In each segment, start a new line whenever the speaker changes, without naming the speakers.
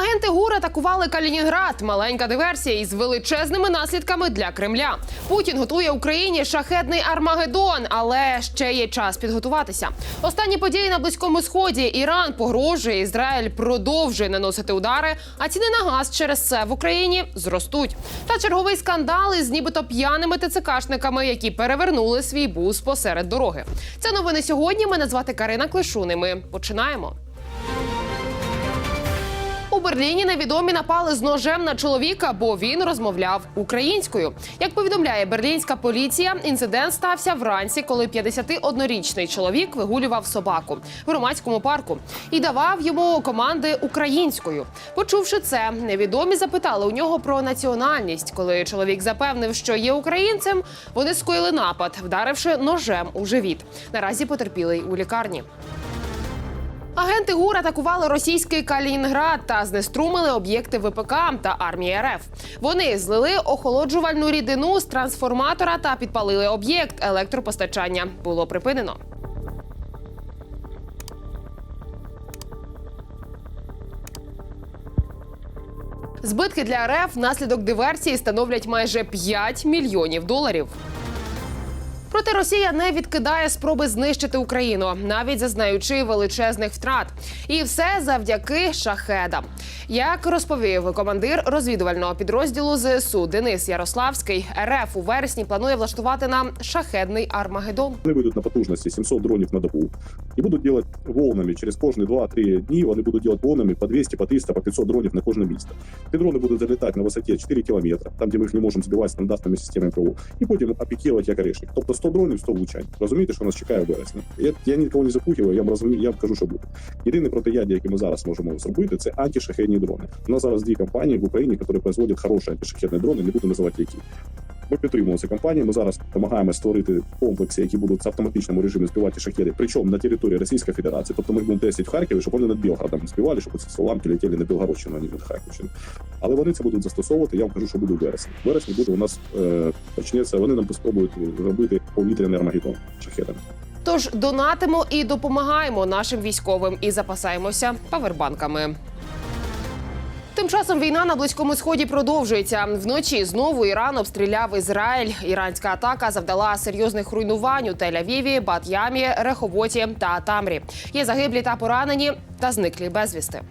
Агенти ГУР атакували Калінінград. Маленька диверсія із величезними наслідками для Кремля. Путін готує Україні шахедний Армагеддон, але ще є час підготуватися. Останні події на близькому сході. Іран погрожує, Ізраїль продовжує наносити удари, а ціни на газ через це в Україні зростуть. Та черговий скандал із нібито п'яними ТЦКшниками, які перевернули свій бус посеред дороги. Це новини сьогодні. Мене звати Карина Клишун. і Ми починаємо. Берліні невідомі напали з ножем на чоловіка, бо він розмовляв українською. Як повідомляє берлінська поліція, інцидент стався вранці, коли 51-річний чоловік вигулював собаку в громадському парку і давав йому команди українською. Почувши це, невідомі запитали у нього про національність. Коли чоловік запевнив, що є українцем, вони скоїли напад, вдаривши ножем у живіт. Наразі потерпілий у лікарні. Агенти ГУР атакували російський Калінінград та знеструмили об'єкти ВПК та армії РФ. Вони злили охолоджувальну рідину з трансформатора та підпалили об'єкт електропостачання. Було припинено. Збитки для РФ внаслідок диверсії становлять майже 5 мільйонів доларів. Проте Росія не відкидає спроби знищити Україну, навіть зазнаючи величезних втрат. І все завдяки шахедам. Як розповів командир розвідувального підрозділу ЗСУ Денис Ярославський, РФ у вересні планує влаштувати нам шахедний Армагеддон.
Вони вийдуть на потужності 700 дронів на добу і будуть робити волнами через кожні 2-3 дні. Вони будуть робити волнами по 200, по 300, по 500 дронів на кожне місто. Ці дрони будуть залітати на висоті 4 кілометри, там де ми їх не можемо збивати стандартними системами ПВО, і потім опікувати як орешник. Тобто 100 дронів, 100 влучань. Розумієте, що нас чекає вересня. Я, я нікого не запухиваю, я б розумію, я кажу, що буде. Єдине протияддя, яке ми зараз можемо зробити, це антишахедні дрони. У нас зараз дві компанії в Україні, які производять хороші антишахедні дрони, не буду називати які. Ми підтримуємо ці компанії. Ми зараз допомагаємо створити комплекси, які будуть в автоматичному режимі збивати шахеди, причому на території Російської Федерації. Тобто ми будемо тестити в Харкові, щоб вони над Білградом збивали, щоб ці уламки летіли на Білгородщину, а не над Харківщину. Але вони це будуть застосовувати. Я вам кажу, що буде в вересні. В вересні буде у нас е, почнеться. Вони нам спробують зробити повітряний армагеддон шахедами.
Тож донатимо і допомагаємо нашим військовим і запасаємося павербанками. Тим часом війна на близькому сході продовжується. Вночі знову Іран обстріляв Ізраїль. Іранська атака завдала серйозних руйнувань у Тель-Авіві, Бат-Ямі, Реховоті та Тамрі. Є загиблі та поранені та зниклі безвісти.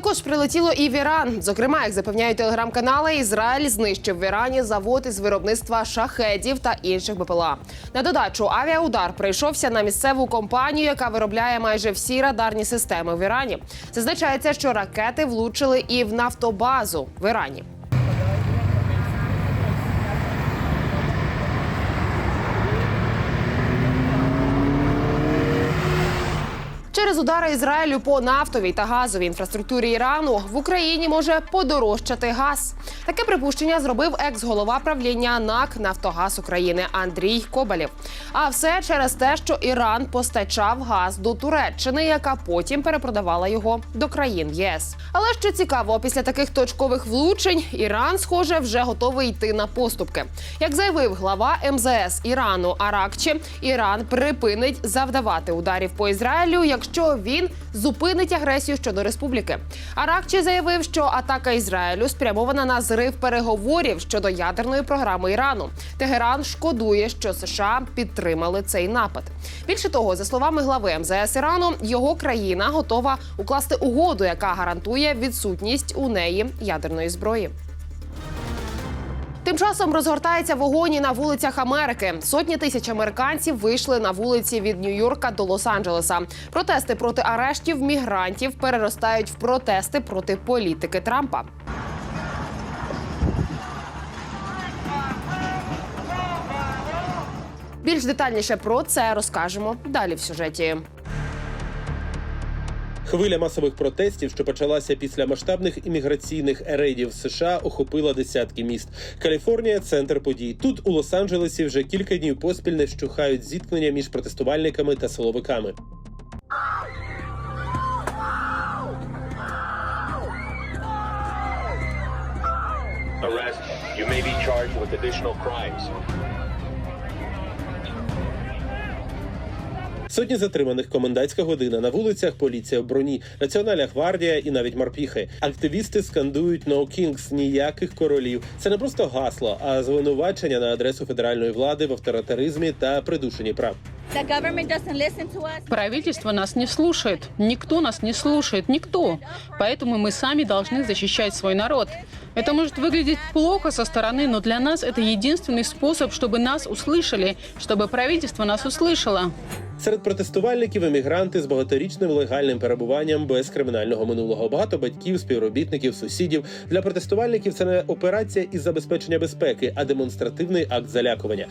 Також прилетіло і в Іран. Зокрема, як запевняють телеграм-канали, Ізраїль знищив в Ірані завод із виробництва шахедів та інших БПЛА. На додачу авіаудар прийшовся на місцеву компанію, яка виробляє майже всі радарні системи в Ірані. Зазначається, що ракети влучили і в нафтобазу в Ірані. Через удари Ізраїлю по нафтовій та газовій інфраструктурі Ірану в Україні може подорожчати газ. Таке припущення зробив екс-голова правління НАК Нафтогаз України Андрій Кобалєв. А все через те, що Іран постачав газ до Туреччини, яка потім перепродавала його до країн ЄС. Але що цікаво, після таких точкових влучень Іран, схоже, вже готовий йти на поступки. Як заявив глава МЗС Ірану Аракчі, Іран припинить завдавати ударів по Ізраїлю, якщо він зупинить агресію щодо республіки. Аракчі заявив, що атака Ізраїлю спрямована на зрив переговорів щодо ядерної програми Ірану. Тегеран шкодує, що США підтримали цей напад. Більше того, за словами глави МЗС Ірану, його країна готова укласти угоду, яка гарантує відсутність у неї ядерної зброї. Тим часом розгортається вогонь і на вулицях Америки. Сотні тисяч американців вийшли на вулиці від Нью-Йорка до Лос-Анджелеса. Протести проти арештів мігрантів переростають в протести проти політики Трампа. Більш детальніше про це розкажемо далі в сюжеті.
Хвиля масових протестів, що почалася після масштабних імміграційних рейдів США, охопила десятки міст. Каліфорнія центр подій. Тут у Лос-Анджелесі вже кілька днів поспіль не вщухають зіткнення між протестувальниками та силовиками.
arrest, you may be charged with additional crimes.
Сотні затриманих комендантська година на вулицях. Поліція в броні, Національна гвардія і навіть морпіхи. Активісти скандують «No Kings» – ніяких королів. Це не просто гасло, а звинувачення на адресу федеральної влади в авторитаризмі та придушенні прав.
The government doesn't listen to us.
Правительство нас не слушает. Никто нас не слушает. Никто. Поэтому мы сами должны защищать свой народ. Это может выглядеть плохо со стороны, но для нас это единственный способ, чтобы нас услышали, чтобы правительство нас услышало.
Серед протестувальників емігранти з багаторічним легальним перебуванням без кримінального минулого. Багато батьків, співробітників, сусідів. Для протестувальників це не операція із забезпечення безпеки, а демонстративний акт залякування.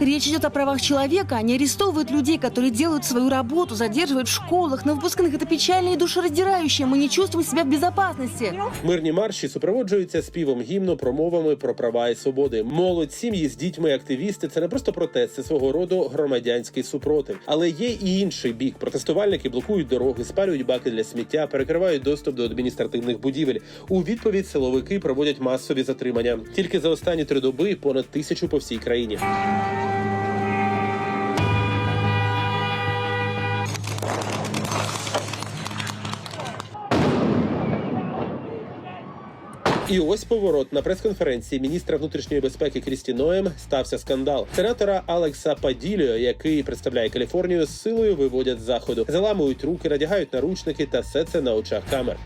Речь идет о правах человека. Они арестовывают людей, которые делают свою работу, задерживают в школах, на выпускных. Это печально и душераздирающе. Мы не чувствуем себя в безопасности.
Мирні марші супроводжуються співом гімну, промовами про права і свободи. Молодь, сім'ї з дітьми, активісти це не просто протест, це свого роду громадянський супротив. Але є і інший бік. Протестувальники блокують дороги, спалюють баки для сміття, перекривають доступ до адміністративних будівель. У відповідь силовики проводять масові затримання. Тільки за останні три доби понад тисячу по всій країні. І ось поворот на прес-конференції міністра внутрішньої безпеки Крісті Ноєм стався скандал. Сенатора Алекса Паділіо, який представляє Каліфорнію, з силою виводять з заходу, заламують руки, надягають наручники та все це на очах камер.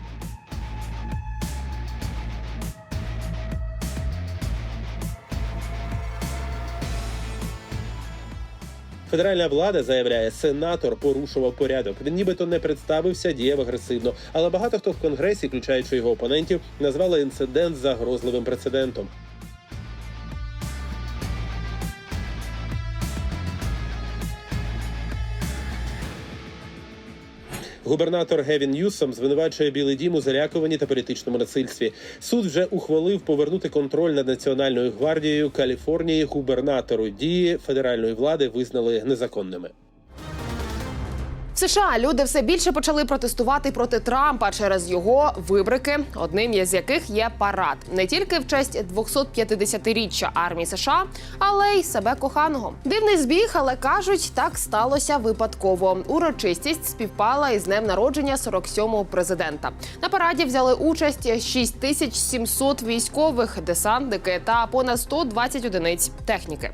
Федеральна влада заявляє, сенатор порушував порядок. Він нібито не представився, діяв агресивно. Але багато хто в конгресі, включаючи його опонентів, назвали інцидент загрозливим прецедентом. Губернатор Гевін Ньюсом звинувачує Білий Дім у залякуванні та політичному насильстві. Суд вже ухвалив повернути контроль над національною гвардією Каліфорнії губернатору. Дії федеральної влади визнали незаконними.
В США люди все більше почали протестувати проти Трампа через його вибрики, одним із яких є парад не тільки в честь 250-річчя армії США, але й себе коханого. Дивний збіг, але кажуть, так сталося випадково. Урочистість співпала із днем народження 47-го президента. На параді взяли участь 6700 військових, десантники та понад 120 одиниць техніки.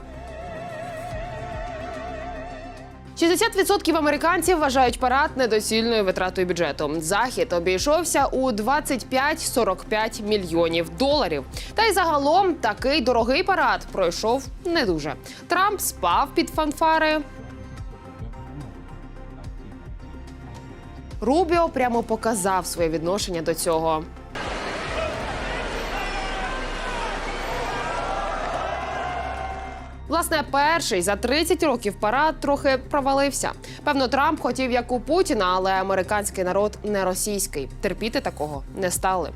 60% американців вважають парад недоцільною витратою бюджету. Захід обійшовся у 25-45 мільйонів доларів. Та й загалом такий дорогий парад пройшов не дуже. Трамп спав під фанфари. Рубіо прямо показав своє відношення до цього. Власне, перший за 30 років парад трохи провалився. Певно, Трамп хотів як у Путіна, але американський народ не російський. Терпіти такого не стали.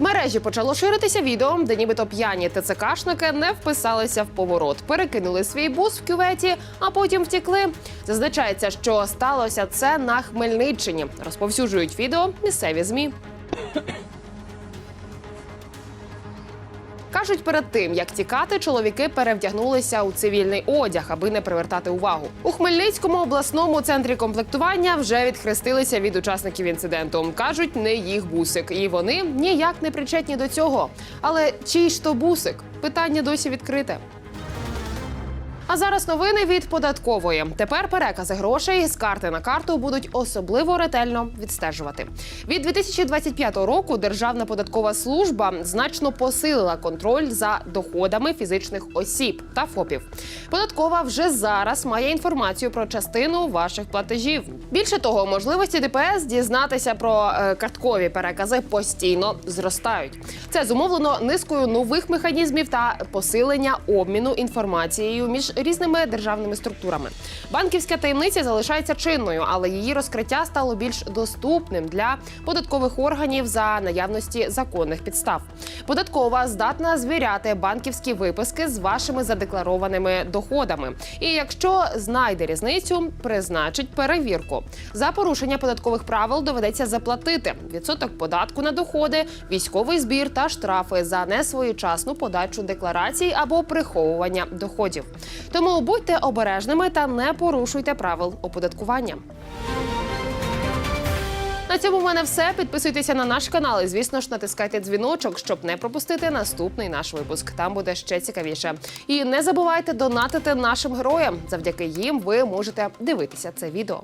Мережі почало ширитися відео, де нібито п'яні ТЦКшники не вписалися в поворот, перекинули свій бус в кюветі, а потім втікли. Зазначається, що сталося це на Хмельниччині. Розповсюджують відео місцеві змі. Кажуть, перед тим як тікати, чоловіки перевдягнулися у цивільний одяг, аби не привертати увагу. У Хмельницькому обласному центрі комплектування вже відхрестилися від учасників інциденту. кажуть, не їх бусик, і вони ніяк не причетні до цього. Але чий ж то бусик? Питання досі відкрите. А зараз новини від податкової. Тепер перекази грошей з карти на карту будуть особливо ретельно відстежувати. Від 2025 року Державна податкова служба значно посилила контроль за доходами фізичних осіб та ФОПів. Податкова вже зараз має інформацію про частину ваших платежів. Більше того, можливості ДПС дізнатися про е, карткові перекази постійно зростають. Це зумовлено низкою нових механізмів та посилення обміну інформацією між різними державними структурами. Банківська таємниця залишається чинною, але її розкриття стало більш доступним для податкових органів за наявності законних підстав. Податкова здатна звіряти банківські виписки з вашими задекларованими доходами. І якщо знайде різницю, призначить перевірку. За порушення податкових правил доведеться заплатити відсоток податку на доходи, військовий збір та штрафи за несвоєчасну подачу декларацій або приховування доходів. Тому будьте обережними та не порушуйте правил оподаткування. На цьому в мене все. Підписуйтеся на наш канал і, звісно ж, натискайте дзвіночок, щоб не пропустити наступний наш випуск. Там буде ще цікавіше. І не забувайте донатити нашим героям. Завдяки їм ви можете дивитися це відео.